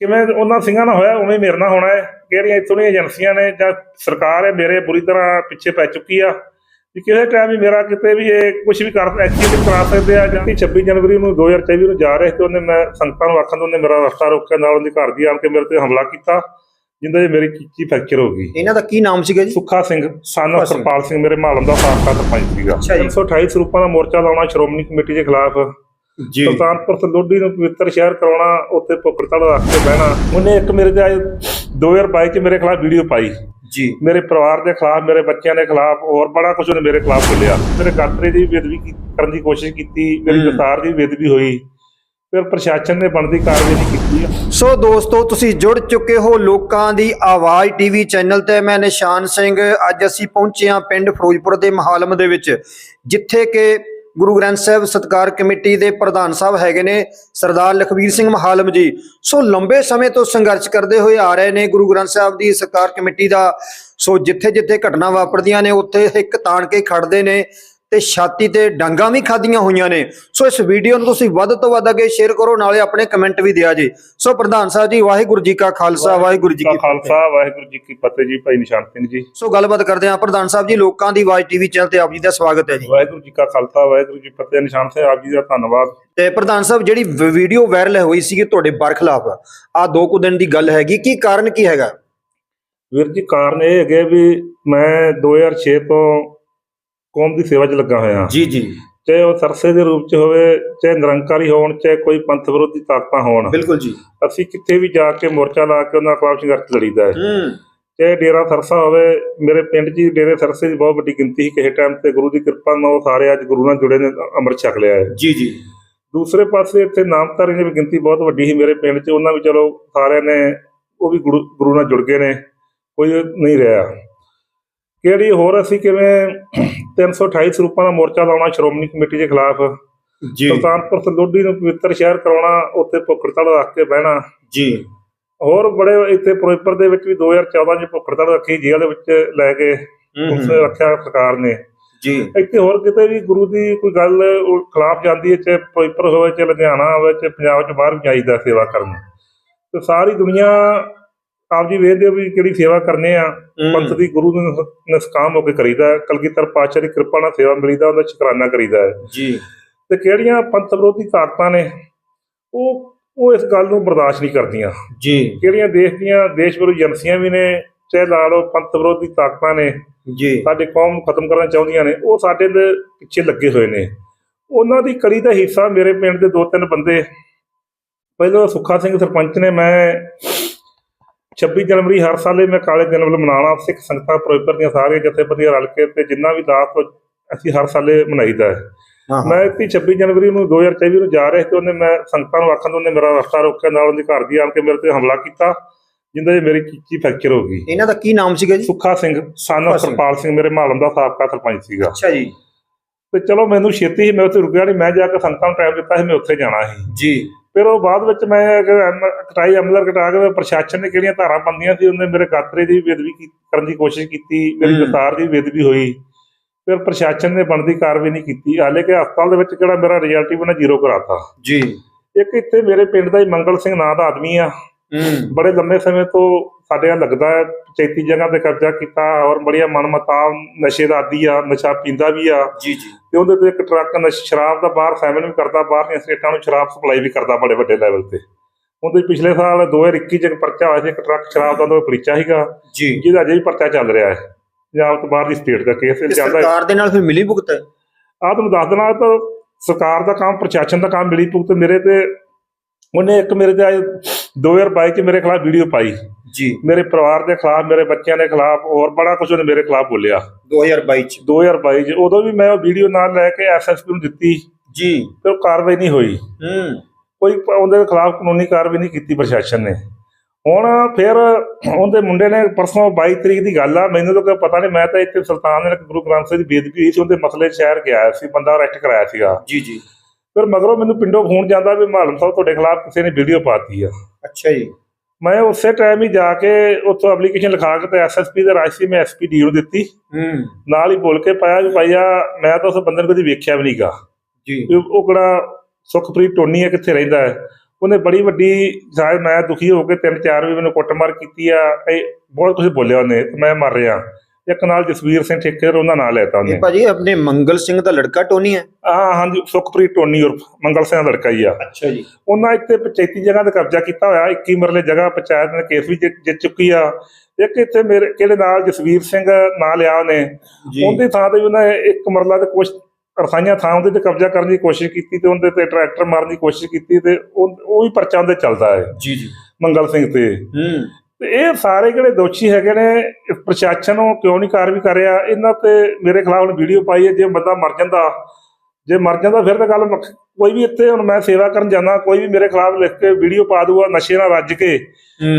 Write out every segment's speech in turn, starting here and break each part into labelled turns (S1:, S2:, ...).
S1: ਕਿਵੇਂ ਉਹਨਾਂ ਸਿੰਘਾਂ ਨਾਲ ਹੋਇਆ? ਉਵੇਂ ਮੇਰੇ ਨਾਲ ਹੋਣਾ ਹੈ। ਕਿਹੜੀਆਂ ਇੱਥੋਂ ਦੀਆਂ ਏਜੰਸੀਆਂ ਨੇ ਜਾਂ ਸਰਕਾਰ ਹੈ ਮੇਰੇ ਬੁਰੀ ਤਰ੍ਹਾਂ ਪਿੱਛੇ ਪੈ ਚੁੱਕੀ ਆ। ਕਿ ਕਿਸੇ ਟਾਈਮ ਵੀ ਮੇਰਾ ਕਿਤੇ ਵੀ ਇਹ ਕੁਝ ਵੀ ਕਰ ਐਕਚੁਅਲੀ ਕਰਾ ਸਕਦੇ ਆ। ਜਾਂ 26 ਜਨਵਰੀ ਨੂੰ 2024 ਨੂੰ ਜਾ ਰਹੇ ਸੀ ਤੇ ਉਹਨੇ ਮੈਂ ਸੰਗਤਾਂ ਨੂੰ ਆਖਣ ਤੋਂ ਉਹਨੇ ਮੇਰਾ ਰਸਤਾ ਰੋਕਿਆ ਨਾਲ ਉਹਦੇ ਘਰ ਦੀ ਆਣ ਕੇ ਮੇਰੇ ਤੇ ਹਮਲਾ ਕੀਤਾ ਜਿੰਦੇ ਮੇਰੀ ਚੀਚੀ ਫ੍ਰੈਕਚਰ ਹੋ ਗਈ।
S2: ਇਹਨਾਂ ਦਾ ਕੀ ਨਾਮ ਸੀਗਾ ਜੀ?
S1: ਸੁੱਖਾ ਸਿੰਘ ਸਨ
S2: ਸਿੰਘ।
S1: ਸਰਪਾਲ ਸਿੰਘ ਮੇਰੇ ਮਾਲਮ ਦਾ ਸਾਬਕਾ ਸਰਪੰਚ ਸੀਗਾ।
S2: ਅੱਛਾ ਜੀ।
S1: 328 ਸਰੂਪਾਂ ਦਾ ਮੋਰਚਾ ਲਾਉਣਾ ਸ਼੍ਰੋਮਣੀ ਕਮੇਟੀ ਦੇ ਖਿਲਾਫ।
S2: ਜੀ।
S1: ਸੁਲਤਾਨਪੁਰ ਤੋਂ ਲੋਢੀ ਨੂੰ ਪਵਿੱਤਰ ਸ਼ਹਿਰ ਕਰਾਉਣਾ ਉੱਥੇ ਭੁੱਖੜਤੜ ਰੱਖ ਕੇ ਬਹਿਣਾ ਉਹਨੇ ਇੱਕ ਮੇਰੇ ਤੇ ਅੱਜ 2022 ਚ ਮੇਰੇ ਖਿਲਾਫ ਵੀਡੀਓ ਪਾਈ।
S2: ਜੀ।
S1: ਮੇਰੇ ਪਰਿਵਾਰ ਦੇ ਖਿਲਾਫ ਮੇਰੇ ਬੱਚਿਆਂ ਦੇ ਖਿਲਾਫ ਹੋਰ ਬੜਾ ਕੁਝ ਉਹਨੇ ਮੇਰੇ ਖਿਲਾਫ ਬੋਲਿਆ ਮੇਰੇ ਗਾਤਰੇ ਦੀ ਬੇਦਬੀ ਕਰਨ ਦੀ ਕੋਸ਼ਿਸ਼ ਕੀਤੀ ਮੇਰੀ। ਦਸਤਾਰ ਦੀ ਬੇਦਬੀ ਹੋਈ। ਫਿਰ ਪ੍ਰਸ਼ਾਸਨ ਨੇ ਬਣਦੀ ਕਾਰਵਾਈ ਨਹੀਂ ਕੀਤੀ
S2: ਸੋ ਦੋਸਤੋ ਤੁਸੀਂ ਜੁੜ ਚੁੱਕੇ ਹੋ ਲੋਕਾਂ ਦੀ ਆਵਾਜ਼ ਟੀਵੀ ਚੈਨਲ ਤੇ। ਮੈਂ ਨਿਸ਼ਾਨ ਸਿੰਘ ਅੱਜ ਅਸੀਂ ਪਹੁੰਚੇ ਹਾਂ ਪਿੰਡ ਫਿਰੋਜ਼ਪੁਰ ਦੇ ਮਹਾਲਮ ਦੇ ਵਿੱਚ ਜਿੱਥੇ ਕਿ ਗੁਰੂ ਗ੍ਰੰਥ ਸਾਹਿਬ ਸਤਕਾਰ ਕਮੇਟੀ ਦੇ ਪ੍ਰਧਾਨ ਸਾਹਿਬ ਹੈਗੇ ਨੇ, ਸਰਦਾਰ ਲਖਵੀਰ ਸਿੰਘ ਮਹਾਲਮ ਜੀ। ਸੋ ਲੰਬੇ ਸਮੇਂ ਤੋਂ ਸੰਘਰਸ਼ ਕਰਦੇ ਹੋਏ ਆ ਰਹੇ ਨੇ ਗੁਰੂ ਗ੍ਰੰਥ ਸਾਹਿਬ ਦੀ ਸਤਕਾਰ ਕਮੇਟੀ ਦਾ। ਸੋ ਜਿੱਥੇ ਜਿੱਥੇ ਘਟਨਾ ਵਾਪਰਦੀਆਂ ਨੇ, ਉੱਥੇ ਇੱਕ ਤਾਣ ਕੇ ਖੜਦੇ ਨੇ। ਤੇ ਛਾਤੀ ਤੇ ਡਾਂਗਾਂ ਵੀ ਖਾਦੀਆਂ ਹੋਈਆਂ ਨੇ। ਸੋ ਇਸ ਵੀਡੀਓ ਨੂੰ ਤੁਸੀਂ ਵੱਧ ਤੋਂ ਵੱਧ ਅੱਗੇ ਸ਼ੇਅਰ ਕਰੋ ਨਾਲੇ ਆਪਣੇ ਕਮੈਂਟ ਵੀ ਦਿਆ ਜੀ। ਸੋ ਪ੍ਰਧਾਨ ਸਾਹਿਬ ਜੀ ਵਾਹਿਗੁਰੂ ਜੀ ਕਾ ਖਾਲਸਾ ਵਾਹਿਗੁਰੂ ਜੀ ਕੀ
S1: ਖਾਲਸਾ ਵਾਹਿਗੁਰੂ ਜੀ ਕੀ ਫਤਿਹ ਜੀ ਭਾਈ ਨਿਸ਼ਾਨ ਸਿੰਘ ਜੀ।
S2: ਸੋ ਗੱਲਬਾਤ ਕਰਦੇ ਹਾਂ। ਪ੍ਰਧਾਨ ਸਾਹਿਬ ਜੀ ਲੋਕਾਂ ਦੀ ਆਵਾਜ਼ ਟੀਵੀ ਚੈਨਲ ਤੇ ਆਪ ਜੀ ਦਾ ਸਵਾਗਤ ਹੈ ਜੀ।
S1: ਵਾਹਿਗੁਰੂ ਜੀ ਕਾ ਖਾਲਸਾ ਵਾਹਿਗੁਰੂ ਜੀ ਕੀ ਫਤਿਹ। ਨਿਸ਼ਾਨ ਸਿੰਘ ਆਪ ਜੀ ਦਾ ਧੰਨਵਾਦ।
S2: ਤੇ ਪ੍ਰਧਾਨ ਸਾਹਿਬ ਜਿਹੜੀ ਵੀਡੀਓ ਵਾਇਰਲ ਹੋਈ ਸੀਗੀ ਤੁਹਾਡੇ ਬਰਖਲਾਫ ਆ ਦੋ ਕੁ ਦਿਨ ਦੀ ਗੱਲ ਹੈਗੀ। ਕੀ ਕਾਰਨ ਕੀ ਹੈਗਾ?
S1: ਵੀਰ ਜੀ ਕਾਰਨ ਇਹ ਹੈਗੇ ਵੀ ਮੈਂ 2006 ਤੋਂ ਕੌਮ ਦੀ ਸੇਵਾ 'ਚ ਲੱਗਾ ਹੋਇਆ।
S2: ਜੀ ਜੀ।
S1: ਚਾਹੇ ਉਹ ਸਰਸੇ ਦੇ ਰੂਪ 'ਚ ਹੋਵੇ ਚਾਹੇ ਨਿਰੰਕਾਰੀ ਹੋਣ ਚਾਹੇ ਕੋਈ ਪੰਥ ਵਿਰੋਧੀ ਤਾਕਤਾਂ ਹੋਣ।
S2: ਬਿਲਕੁਲ ਜੀ।
S1: ਅਸੀਂ ਕਿੱਥੇ ਵੀ ਜਾ ਕੇ ਮੋਰਚਾ ਲਾ ਕੇ ਉਹਨਾਂ ਖਿਲਾਫ ਸੰਘਰਸ਼ ਲੜੀਦਾ ਹੈ।
S2: ਹੂੰ।
S1: ਚਾਹੇ ਡੇਰਾ ਸਰਸਾ ਹੋਵੇ ਮੇਰੇ ਪਿੰਡ 'ਚ ਡੇਰੇ ਸਰਸੇ ਦੀ ਬਹੁਤ ਵੱਡੀ ਗਿਣਤੀ ਸੀ ਕਿਸੇ ਟਾਈਮ ਤੇ ਗੁਰੂ ਦੀ ਕਿਰਪਾ ਨਾਲ ਉਹ ਸਾਰੇ ਅੱਜ ਗੁਰੂ ਨਾਲ ਜੁੜੇ ਨੇ ਅੰਮ੍ਰਿਤ ਛਕ ਲਿਆ ਹੈ।
S2: ਜੀ ਜੀ।
S1: ਦੂਸਰੇ ਪਾਸੇ ਇੱਥੇ ਨਾਮਧਾਰੀ ਦੀ ਵੀ ਗਿਣਤੀ ਬਹੁਤ ਵੱਡੀ ਸੀ ਮੇਰੇ ਪਿੰਡ 'ਚ। ਉਹਨਾਂ ਵੀ ਚਲੋ ਸਾਰਿਆਂ ਨੇ ਉਹ ਵੀ ਗੁਰੂ ਨਾਲ ਜੁੜ ਗਏ ਨੇ। ਕੋਈ ਨਹੀਂ ਰਿਹਾ। ਕਿਹੜੀ ਹੋਰ ਅਸੀਂ ਕਿਵੇਂ 328 ਸਰੂਪਾਂ ਦਾ ਮੋਰਚਾ ਲਾਉਣਾ ਸ਼੍ਰੋਮਣੀ ਕਮੇਟੀ ਦੇ ਖਿਲਾਫ?
S2: ਜੀ।
S1: ਸੁਲਤਾਨਪੁਰ ਲੋਢੀ ਨੂੰ ਪਵਿੱਤਰ ਸ਼ਹਿਰ ਕਰਾਉਣਾ ਉੱਥੇ ਭੁੱਖੜਤੜ ਰੱਖ ਕੇ ਬਹਿਣਾ।
S2: ਜੀ।
S1: ਹੋਰ ਬੜੇ ਇੱਥੇ ਫਿਰੋਜ਼ਪੁਰ ਦੇ ਵਿੱਚ ਵੀ 2014 ਚ ਭੁੱਖੜਤੜ ਰੱਖੀ ਜੇਲ੍ਹ ਦੇ ਵਿੱਚ ਲੈ ਕੇ ਉਸ ਰੱਖਿਆ ਸਰਕਾਰ ਨੇ।
S2: ਜੀ।
S1: ਇੱਥੇ ਹੋਰ ਕਿਤੇ ਵੀ ਗੁਰੂ ਦੀ ਕੋਈ ਗੱਲ ਖਿਲਾਫ ਜਾਂਦੀ ਹੈ ਚਾਹੇ ਫਿਰੋਜ਼ਪੁਰ ਹੋਵੇ ਚਾਹੇ ਲੁਧਿਆਣਾ ਹੋਵੇ ਚਾਹੇ ਪੰਜਾਬ ਚ ਬਾਹਰ ਵੀ ਜਾਈਦਾ ਸੇਵਾ ਕਰਨ। ਤੇ ਸਾਰੀ ਦੁਨੀਆ ਆਪ ਜੀ ਵੇਖਦੇ ਹੋ ਵੀ ਕਿਹੜੀ ਸੇਵਾ ਕਰਨੇ ਆ ਪੰਥ ਦੀ ਗੁਰੂ ਨੂੰ ਨਿਸਕਾਮ ਹੋ ਕੇ ਕਰੀਦਾ। ਕਲਗੀਧਰ ਪਾਤਸ਼ਾਹ ਦੀ ਕਿਰਪਾ ਨਾਲ ਸੇਵਾ ਮਿਲੀਦਾ ਉਹਦਾ ਸ਼ੁਕਰਾਨਾ ਕਰੀਦਾ ਹੈ।
S2: ਜੀ।
S1: ਤੇ ਕਿਹੜੀਆਂ ਪੰਥ ਵਿਰੋਧੀ ਤਾਕਤਾਂ ਨੇ ਉਹ ਉਹ ਇਸ ਗੱਲ ਨੂੰ ਬਰਦਾਸ਼ਤ ਨਹੀਂ ਕਰਦੀਆਂ।
S2: ਜੀ।
S1: ਕਿਹੜੀਆਂ ਦੇਸ਼ ਦੀਆਂ ਦੇਸ਼ ਵਿਰੋਧੀ ਏਜੰਸੀਆਂ ਵੀ ਨੇ ਚਾਹੇ ਲਾ ਲਓ ਪੰਥ ਵਿਰੋਧੀ ਤਾਕਤਾਂ ਨੇ
S2: ਜੀ।
S1: ਸਾਡੇ ਕੌਮ ਨੂੰ ਖਤਮ ਕਰਨਾ ਚਾਹੁੰਦੀਆਂ ਨੇ ਉਹ ਸਾਡੇ ਦੇ ਪਿੱਛੇ ਲੱਗੇ ਹੋਏ ਨੇ। ਉਹਨਾਂ ਦੀ ਕੜੀ ਦਾ ਹਿੱਸਾ ਮੇਰੇ ਪਿੰਡ ਦੇ ਦੋ ਤਿੰਨ ਬੰਦੇ ਪਹਿਲਾਂ ਸੁੱਖਾ ਸਿੰਘ ਸਰਪੰਚ ਨੇ ਮੈਂ 26 ਜਨਵਰੀ ਹਰ ਸਾਲੇ ਮੈਂ ਕਾਲੇ ਦਿਨ ਵੱਲ ਮਨਾਉਣਾ ਸਿੱਖ ਸੰਗਤਾਂ ਫਿਰੋਜ਼ਪੁਰ ਦੀਆਂ ਸਾਰੀਆਂ ਜਥੇਬੰਦੀਆਂ ਰਲ ਕੇ ਤੇ ਜਿੰਨਾ ਵੀ ਦਾਤ ਅਸੀਂ ਹਰ ਸਾਲੇ ਮਨਾਈਦਾ ਹੈ। ਮੈਂ ਇੱਥੇ 26 ਜਨਵਰੀ ਨੂੰ 2024 ਨੂੰ ਜਾ ਰਹੇ ਸੀ ਤੇ ਉਹਨੇ ਮੈਂ ਸੰਗਤਾਂ ਨੂੰ ਆਖਣ ਤੋਂ ਉਹਨੇ ਮੇਰਾ ਰਸਤਾ ਰੋਕਿਆ ਨਾਲ ਉਹਦੇ ਘਰ ਦੀ ਆਣ ਕੇ ਮੇਰੇ ਤੇ ਹਮਲਾ ਕੀਤਾ ਜਿੰਦੇ 'ਚ ਮੇਰੀ ਚੀਚੀ ਫ੍ਰੈਕਚਰ ਹੋ ਗਈ।
S2: ਇਹਨਾਂ ਦਾ ਕੀ ਨਾਮ ਸੀਗਾ ਜੀ?
S1: ਸੁੱਖਾ ਸਿੰਘ ਸਨ। ਸਰਪਾਲ ਸਿੰਘ। ਮੇਰੇ ਮਾਲਮ ਦਾ ਸਾਬਕਾ ਸਰਪੰਚ ਸੀਗਾ।
S2: ਅੱਛਾ ਜੀ।
S1: ਤੇ ਚਲੋ ਮੈਨੂੰ ਛੇਤੀ ਹੀ ਮੈਂ ਉੱਥੇ ਰੁਕਿਆ ਨਹੀਂ ਮੈਂ ਜਾ ਕੇ ਸੰਗਤਾਂ ਨੂੰ ਟਾਈਮ ਦਿੱਤਾ ਸੀ ਮੈਂ ਉੱਥੇ ਜਾਣਾ ਸੀ।
S2: ਜੀ।
S1: ਫਿਰ ਉਹ ਬਾਅਦ ਵਿੱਚ ਮੈਂ ਕਟਾਈ ਅਮਲਰ ਕਟਾ ਕੇ ਪ੍ਰਸ਼ਾਸਨ ਨੇ ਕਿਹੜੀਆਂ ਧਾਰਾਂ ਬੰਦੀਆਂ ਸੀ ਉਹਨੇ ਮੇਰੇ ਗਾਤਰੇ ਦੀ ਬੇਦਬੀ ਕਰਨ ਦੀ ਕੋਸ਼ਿਸ਼ ਕੀਤੀ ਮੇਰੀ। ਦਸਤਾਰ ਦੀ ਬੇਦਬੀ ਹੋਈ। ਫਿਰ ਪ੍ਰਸ਼ਾਸਨ ਨੇ ਬਣਦੀ ਕਾਰਵਾਈ ਨਹੀਂ ਕੀਤੀ। ਹਾਲੇ ਕਿ ਹਸਪਤਾਲ ਦੇ ਵਿੱਚ ਕਿਹੜਾ ਮੇਰਾ ਰਿਜ਼ਲਟ ਹੀ ਬਣਾ ਜ਼ੀਰੋ ਕਰਾਤਾ।
S2: ਜੀ।
S1: ਇੱਕ ਇੱਥੇ ਮੇਰੇ ਪਿੰਡ ਦਾ ਹੀ ਮੰਗਲ ਸਿੰਘ ਨਾਂ ਦਾ ਆਦਮੀ ਆ।
S2: ਹੂੰ।
S1: ਬੜੇ ਲੰਮੇ ਸਮੇਂ ਤੋਂ ਸਾਡੇ ਲੱਗਦਾ ਪੰਚਾਇਤੀ ਜਗ੍ਹਾ ਤੇ ਕਬਜ਼ਾ ਕੀਤਾ ਔਰ ਬੜੀਆਂ ਮਨਮਤਾਂ ਨਸ਼ੇ ਦਾ ਆਦੀ ਆ ਨਸ਼ਾ ਪੀਂਦਾ ਵੀ ਆ।
S2: ਜੀ ਜੀ।
S1: ਤੇ ਉਹਦੇ ਤੇ ਇੱਕ ਟਰੱਕ ਨਸ਼ ਸ਼ਰਾਬ ਦਾ ਬਾਹਰ ਸੈਵਨ ਵੀ ਕਰਦਾ ਬਾਹਰ ਦੀਆਂ ਸਟੇਟਾਂ ਨੂੰ ਸ਼ਰਾਬ ਸਪਲਾਈ ਵੀ ਕਰਦਾ ਬੜੇ ਵੱਡੇ ਲੈਵਲ ਤੇ। ਉਹਦੇ ਪਿਛਲੇ ਸਾਲ 2021 ਚ ਪਰਚਾ ਹੋਇਆ ਸੀ ਇੱਕ ਟਰੱਕ ਸ਼ਰਾਬ ਦਾ ਉਹਦਾ ਫਰੀਚਾ ਸੀਗਾ।
S2: ਜੀ।
S1: ਜਿਹਦਾ ਅਜੇ ਵੀ ਪਰਚਾ ਚੱਲ ਰਿਹਾ ਹੈ। ਪੰਜਾਬ ਤੋਂ ਬਾਹਰ ਦੀ ਸਟੇਟ ਦਾ ਕੇਸ ਚੱਲਦਾ ਹੈ।
S2: ਸਰਕਾਰ ਦੇ ਨਾਲ ਫਿਰ ਮਿਲੀ ਭੁਗਤ?
S1: ਆ ਤੁਹਾਨੂੰ ਦੱਸ ਦੇਣਾ ਤਾਂ ਸਰਕਾਰ ਦਾ ਕੰਮ ਪ੍ਰਸ਼ਾਸਨ ਦਾ ਕੰਮ ਮਿਲੀ ਭੁਗਤ। ਮੇਰੇ ਤੇ ਉਹਨੇ ਇੱਕ ਮੇਰੇ ਤੇ ਅੱਜ 2022 ਚ ਮੇਰੇ ਖਿਲਾਫ ਵੀਡੀਓ ਪਾਈ।
S2: ਜੀ।
S1: ਮੇਰੇ ਪਰਿਵਾਰ ਦੇ ਖਿਲਾਫ ਮੇਰੇ ਬੱਚਿਆਂ ਦੇ ਖਿਲਾਫ ਹੋਰ ਬੜਾ ਕੁਝ ਉਹਨੇ ਮੇਰੇ ਖਿਲਾਫ ਬੋਲਿਆ।
S2: 2022 ਚ।
S1: 2022 ਚ। ਉਦੋਂ ਵੀ ਮੈਂ ਉਹ ਵੀਡੀਓ ਨਾਲ ਲੈ ਕੇ ਐਸਐਸਪੀ ਨੂੰ ਦਿੱਤੀ।
S2: ਜੀ।
S1: ਤੇ ਉਹ ਕਾਰਵਾਈ ਨਹੀਂ ਹੋਈ।
S2: ਹੂੰ।
S1: ਕੋਈ ਉਹਦੇ ਖਿਲਾਫ ਕਾਨੂੰਨੀ ਕਾਰਵਾਈ ਨਹੀਂ ਕੀਤੀ ਪ੍ਰਸ਼ਾਸਨ ਨੇ। ਹੁਣ ਫਿਰ ਉਹਦੇ ਮੁੰਡੇ ਨੇ ਪਰਸੋਂ 22 ਤਰੀਕ ਦੀ ਗੱਲ ਆ। ਮੈਨੂੰ ਤਾਂ ਕੋਈ ਪਤਾ ਨਹੀਂ ਮੈਂ ਤਾਂ ਇੱਥੇ ਸੁਲਤਾਨ ਨੇ ਗੁਰੂ ਗ੍ਰੰਥ ਸਾਹਿਬ ਦੀ ਬੇਦਬੀ ਹੋਈ ਸੀ ਉਹਦੇ ਮਸਲੇ ਸ਼ਹਿਰ ਗਿਆ ਸੀ। ਬੰਦਾ ਅਰੈਸਟ ਕਰਾਇਆ ਸੀਗਾ।
S2: ਜੀ ਜੀ।
S1: ਫਿਰ ਮਗਰੋਂ ਮੈਨੂੰ ਪਿੰਡੋਂ ਫੋਨ ਜਾਂਦਾ ਵੀ ਮਾਲਮ ਸਾਹਿਬ ਤੁਹਾਡੇ ਖਿਲਾਫ ਕਿਸੇ ਨੇ ਵੀਡੀਓ ਪਾਤੀ ਆ।
S2: ਅੱਛਾ ਜੀ।
S1: ਮੈਂ ਉਸੇ ਟਾਈਮ ਹੀ ਜਾ ਕੇ ਉੱਥੋਂ ਐਪਲੀਕੇਸ਼ਨ ਲਿਖਾ ਕੇ ਤੇ ਐਸਐਸਪੀ ਦੇ ਰਾਜਸੀ ਮੈਂ ਐਸਪੀ ਡੀ ਨੂੰ ਦਿੱਤੀ।
S2: ਹੂੰ।
S1: ਨਾਲ ਹੀ ਬੋਲ ਕੇ ਪਾਇਆ ਵੀ ਭਾਈਆ ਮੈਂ ਤਾਂ ਉਸ ਬੰਦੇ ਨੂੰ ਕਦੀ ਵੇਖਿਆ ਵੀ ਨਹੀਂਗਾ।
S2: ਜੀ।
S1: ਉਹ ਕਿਹੜਾ ਸੁਖਪ੍ਰੀਤ ਟੋਨੀ ਹੈ ਕਿੱਥੇ ਰਹਿੰਦਾ ਹੈ? ਉਹਨੇ ਬੜੀ ਵੱਡੀ ਸ਼ਾਇਦ ਮੈਂ ਦੁਖੀ ਹੋ ਕੇ ਤਿੰਨ ਚਾਰ ਵੀ ਮੈਨੂੰ ਕੁੱਟਮਾਰ ਕੀਤੀ ਆ ਇਹ ਬਹੁਤ ਕੁਝ ਬੋਲਿਆ ਉਹਨੇ ਮੈਂ ਮਰ ਰਿਹਾ। ਇੱਕ ਨਾਲ ਜਸਵੀਰ ਸਿੰਘ ਠੇਕੇਦਾਰ ਉਹਦਾ ਨਾਂ ਲੈਤਾ ਉਹਨੇ।
S2: ਇਹ ਭਾਜੀ ਆਪਣੇ ਮੰਗਲ ਸਿੰਘ ਦਾ ਲੜਕਾ ਟੋਨੀ ਹੈ?
S1: ਹਾਂ ਹਾਂਜੀ ਸੁਖਪ੍ਰੀਤ ਟੋਨੀ ਉਰਫ ਮੰਗਲ ਸਿੰਘ ਦਾ ਲੜਕਾ ਹੀ ਆ।
S2: ਅੱਛਾ ਜੀ।
S1: ਉਹਨਾਂ ਇੱਥੇ ਪੰਚਾਇਤੀ ਜਗ੍ਹਾ ਤੇ ਕਬਜ਼ਾ ਕੀਤਾ ਹੋਇਆ 21 ਮਰਲੇ ਜਗ੍ਹਾ ਪੰਚਾਇਤ ਨੇ ਕੇਸ ਵੀ ਜਿੱਤ ਚੁੱਕੀ ਆ। ਇੱਕ ਇੱਥੇ ਮੇਰੇ ਕਿਹੜੇ ਨਾਲ ਜਸਵੀਰ ਸਿੰਘ ਨਾਂ ਲਿਆ ਉਹਨੇ। ਉਹਦੀ ਥਾਂ ਤੇ ਉਹਨਾਂ ਇੱਕ ਮਰਲਾ ਤੇ ਕੁਛ ਰਸਾਈਆਂ ਥਾਂ ਉਹਦੇ ਤੇ ਕਬਜ਼ਾ ਕਰਨ ਦੀ ਕੋਸ਼ਿਸ਼ ਕੀਤੀ ਤੇ ਉਹਦੇ ਤੇ ਟਰੈਕਟਰ ਮਾਰਨ ਦੀ ਕੋਸ਼ਿਸ਼ ਕੀਤੀ ਤੇ ਉਹ ਉਹ ਵੀ ਪਰਚਾ ਉਹਦੇ ਚੱਲਦਾ ਹੈ।
S2: ਜੀ ਜੀ।
S1: ਮੰਗਲ ਸਿੰਘ ਤੇ।
S2: ਹੂੰ।
S1: ਤੇ ਇਹ ਸਾਰੇ ਜਿਹੜੇ ਦੋਸ਼ੀ ਹੈਗੇ ਨੇ ਪ੍ਰਸ਼ਾਸਨ ਨੂੰ ਕਿਉਂ ਨਹੀਂ ਕਾਰਵਾਈ ਕਰ ਰਿਹਾ? ਇਹਨਾਂ ਤੇ ਮੇਰੇ ਖਿਲਾਫ ਹੁਣ ਵੀਡੀਓ ਪਾਈ ਹੈ ਜੇ ਬੰਦਾ ਮਰ ਜਾਂਦਾ ਜੇ ਮਰ ਜਾਂਦਾ ਫਿਰ ਤਾਂ ਗੱਲ ਕੋਈ ਵੀ ਇੱਥੇ ਹੁਣ ਮੈਂ ਸੇਵਾ ਕਰਨ ਜਾਂਦਾ ਕੋਈ ਵੀ ਮੇਰੇ ਖਿਲਾਫ ਲਿਖ ਕੇ ਵੀਡੀਓ ਪਾ ਦੂਗਾ ਨਸ਼ੇ ਨਾਲ ਰੱਜ ਕੇ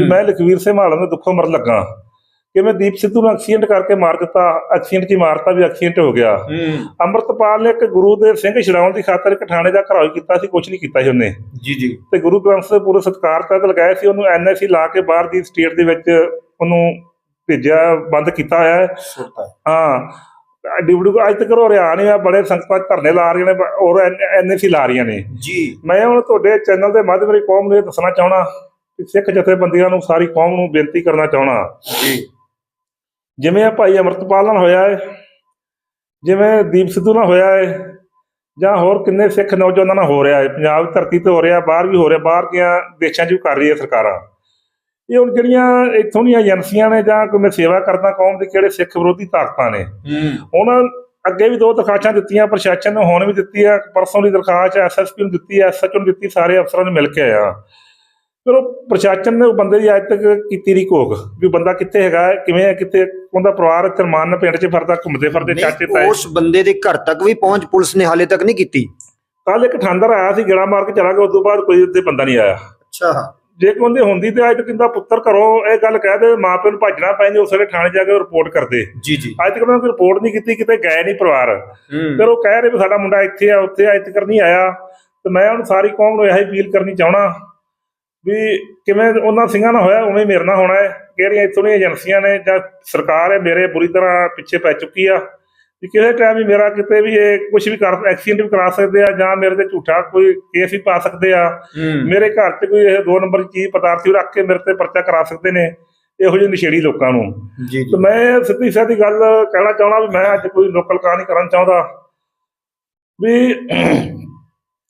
S1: ਮੈਂ ਲਖਵੀਰ ਸਿੰਘ ਮਾਲਮ ਦੇ ਦੁੱਖੋਂ ਮਰ ਲੱਗਾ। ਕਿ ਮੈਂ ਦੀਪ ਸਿੱਧੂ ਨੂੰ ਐਕਸੀਡੈਂਟ ਕਰਕੇ ਮਾਰ ਦਿੱਤਾ ਐਕਸੀਡੈਂਟ ਹੀ ਮਾਰਤਾ ਵੀ ਐਕਸੀਡੈਂਟ ਹੋ ਗਿਆ।
S2: ਹੂੰ।
S1: ਅੰਮ੍ਰਿਤਪਾਲ ਨੇ ਇੱਕ ਗੁਰੂ ਦੇ ਸਿੰਘ ਛਡਾਉਣ ਦੀ ਖਾਤਰ ਇੱਕ ਥਾਣੇ ਦਾ ਘਰਾਓ ਕੀਤਾ ਸੀ ਕੁਝ ਨਹੀਂ ਕੀਤਾ ਸੀ ਉਹਨੇ।
S2: ਜੀ ਜੀ।
S1: ਤੇ ਗੁਰੂ ਗ੍ਰੰਥ ਸਾਹਿਬ ਪੂਰੇ ਸਤਕਾਰ ਤਹਿਤ ਲਗਾਇਆ ਸੀ ਉਹਨੂੰ ਐਨਐਸਸੀ ਲਾ ਕੇ ਬਾਹਰ ਦੀ ਸਟੇਟ ਦੇ ਵਿੱਚ ਉਹਨੂੰ ਭੇਜਿਆ ਬੰਦ ਕੀਤਾ ਹੋਇਆ ਹੈ। ਹਾਂ। ਡਿਊਟੀ ਅੱਜ ਤੱਕ ਉਹ ਰਿਆ ਨਹੀਂ ਆ ਬੜੇ ਸੰਗਤਾਂ ਧਰਨੇ ਲਾ ਰਹੀਆਂ ਨੇ ਔਰ ਐਨਐਸਸੀ ਲਾ ਰਹੀਆਂ ਨੇ।
S2: ਜੀ।
S1: ਮੈਂ ਹੁਣ ਤੁਹਾਡੇ ਚੈਨਲ ਦੇ ਮਾਧਿਅਮ ਮੇਰੀ ਕੌਮ ਨੂੰ ਇਹ ਦੱਸਣਾ ਚਾਹਣਾ ਕਿ ਸਿੱਖ ਜਥੇਬੰਦੀਆਂ ਨੂੰ ਸਾਰੀ ਕੌਮ ਨੂੰ ਬੇਨਤੀ ਕਰਨਾ ਚਾਹਣਾ
S2: ਜੀ।
S1: ਜਿਵੇਂ ਇਹ ਭਾਈ ਅਮਰਤਪਾਲ ਨਾਲ ਹੋਇਆ ਹੈ ਜਿਵੇਂ ਦੀਪ ਸਿੱਧੂ ਨਾਲ ਹੋਇਆ ਹੈ ਜਾਂ ਹੋਰ ਕਿੰਨੇ ਸਿੱਖ ਨੌਜਵਾਨਾਂ ਨਾਲ ਹੋ ਰਿਹਾ ਹੈ ਪੰਜਾਬ ਦੀ ਧਰਤੀ ਤੇ ਹੋ ਰਿਹਾ ਬਾਹਰ ਵੀ ਹੋ ਰਿਹਾ ਬਾਹਰ ਦੀਆਂ ਦੇਸ਼ਾਂ 'ਚ ਵੀ ਕਰ ਰਹੀ ਹੈ ਸਰਕਾਰਾਂ। ਇਹ ਹੁਣ ਜਿਹੜੀਆਂ ਇੱਥੋਂ ਦੀਆਂ ਏਜੰਸੀਆਂ ਨੇ ਜਾਂ ਕੋਈ ਮੈਂ ਸੇਵਾ ਕਰਦਾ ਕੌਮ ਦੇ ਕਿਹੜੇ ਸਿੱਖ ਵਿਰੋਧੀ ਤਾਕਤਾਂ ਨੇ ਹੁਣ ਅੱਗੇ ਵੀ ਦੋ ਦਰਖਾਸਤਾਂ ਦਿੱਤੀਆਂ ਪ੍ਰਸ਼ਾਸਨ ਨੇ ਹੁਣ ਵੀ ਦਿੱਤੀ ਹੈ ਪਰਸੋਂ ਦੀ ਦਰਖਾਸਤ ਐਸਐਸਪੀ ਨੂੰ ਦਿੱਤੀ ਹੈ ਐਸਐਚਓ ਨੂੰ ਦਿੱਤੀ ਸਾਰੇ ਅਫਸਰਾਂ ਨੂੰ ਮਿਲ ਕੇ ਆਇਆ। ਪਰ ਉਹ ਪ੍ਰਸ਼ਾਸਨ ਨੇ ਉਹ ਬੰਦੇ ਦੀ ਅੱਜ ਤੱਕ ਕੀਤੀ ਨਹੀਂ ਕੋਕ ਵੀ ਬੰਦਾ ਕਿੱਥੇ ਹੈਗਾ ਕਿਵੇਂ ਹੈ ਕਿੱਥੇ ਉਹਦਾ ਪਰਿਵਾਰ ਇੱਥੇ ਮਾਨ ਪਿੰਡ 'ਚ ਫਿਰਦਾ ਘੁੰਮਦੇ ਫਿਰਦੇ ਚਾਚੇ ਤਾਏ।
S2: ਉਸ ਬੰਦੇ ਦੇ ਘਰ ਤੱਕ ਵੀ ਪਹੁੰਚ ਪੁਲਿਸ ਨੇ ਹਾਲੇ ਤੱਕ ਨਹੀਂ ਕੀਤੀ।
S1: ਕੱਲ ਇੱਕ ਠਾਂਦਰ ਆਇਆ ਸੀ ਗੇੜਾ ਮਾਰ ਕੇ ਚਲਾ ਗਿਆ ਉਸ ਤੋਂ ਬਾਅਦ ਕੋਈ ਉੱਤੇ ਬੰਦਾ ਨਹੀਂ ਆਇਆ।
S2: ਅੱਛਾ।
S1: ਜੇ ਕੋਈ ਉਹਦੇ ਹੁੰਦੀ ਤੇ ਅੱਜ ਤੱਕ ਕਿੰਦਾ ਪੁੱਤਰ ਘਰੋਂ ਇਹ ਗੱਲ ਕਹਿ ਦੇ ਮਾਂ ਪਿਓ ਨੂੰ ਭੱਜਣਾ ਪੈਂਦੇ ਉਸ ਵੇਲੇ ਥਾਣੇ ਜਾ ਕੇ ਰਿਪੋਰਟ ਕਰਦੇ
S2: ਜੀ ਜੀ।
S1: ਅੱਜ ਤੱਕ ਉਹਨਾਂ ਨੇ ਕੋਈ ਰਿਪੋਰਟ ਨਹੀਂ ਕੀਤੀ ਕਿਤੇ ਗਏ ਨਹੀਂ ਪਰਿਵਾਰ। ਫਿਰ ਉਹ ਕਹਿ ਰਹੇ ਵੀ ਸਾਡਾ ਮੁੰਡਾ ਇੱਥੇ ਆ ਉੱਥੇ ਆ ਇੱਥੇ ਨਹੀਂ ਆਇਆ। ਤੇ ਮੈਂ ਉਹਨੂੰ ਸਾਰੀ ਕੌਮ ਨੂੰ ਇਹੀ ਅਪੀਲ ਕਰਨੀ ਚਾਹਣਾ ਵੀ ਕਿਵੇਂ ਉਹਨਾਂ ਸਿੰਘਾਂ ਨਾਲ ਹੋਇਆ ਉਵੇਂ ਮੇਰੇ ਨਾਲ ਹੋਣਾ ਹੈ। ਕਿਹੜੀਆਂ ਇੱਥੋਂ ਦੀਆਂ ਏਜੰਸੀਆਂ ਨੇ ਜਾਂ ਸਰਕਾਰ ਹੈ ਮੇਰੇ ਬੁਰੀ ਤਰ੍ਹਾਂ ਪਿੱਛੇ ਪੈ ਚੁੱਕੀ ਆ। ਵੀ ਕਿਸੇ ਟਾਈਮ ਵੀ ਮੇਰਾ ਕਿਤੇ ਵੀ ਇਹ ਕੁਝ ਵੀ ਕਰ ਐਕਸੀਡੈਂਟ ਵੀ ਕਰਾ ਸਕਦੇ ਆ ਜਾਂ ਮੇਰੇ ਤੇ ਝੂਠਾ ਕੋਈ ਕੇਸ ਵੀ ਪਾ ਸਕਦੇ ਆ। ਮੇਰੇ ਘਰ 'ਚ ਕੋਈ ਇਹ ਦੋ ਨੰਬਰ ਚੀਜ਼ ਪਦਾਰਥ ਰੱਖ ਕੇ ਮੇਰੇ ਤੇ ਪਰਚਾ ਕਰਾ ਸਕਦੇ ਨੇ ਇਹੋ ਜਿਹੇ ਨਸ਼ੇੜੀ ਲੋਕਾਂ ਨੂੰ।
S2: ਜੀ
S1: ਤੇ ਮੈਂ ਸਿੱਧੀ ਸਾਦੀ ਗੱਲ ਕਹਿਣਾ ਚਾਹਣਾ ਵੀ ਮੈਂ ਅੱਜ ਕੋਈ ਲੋਕਲ ਕਹਾਣੀ ਕਰਨ ਚਾਹੁੰਦਾ। ਵੀ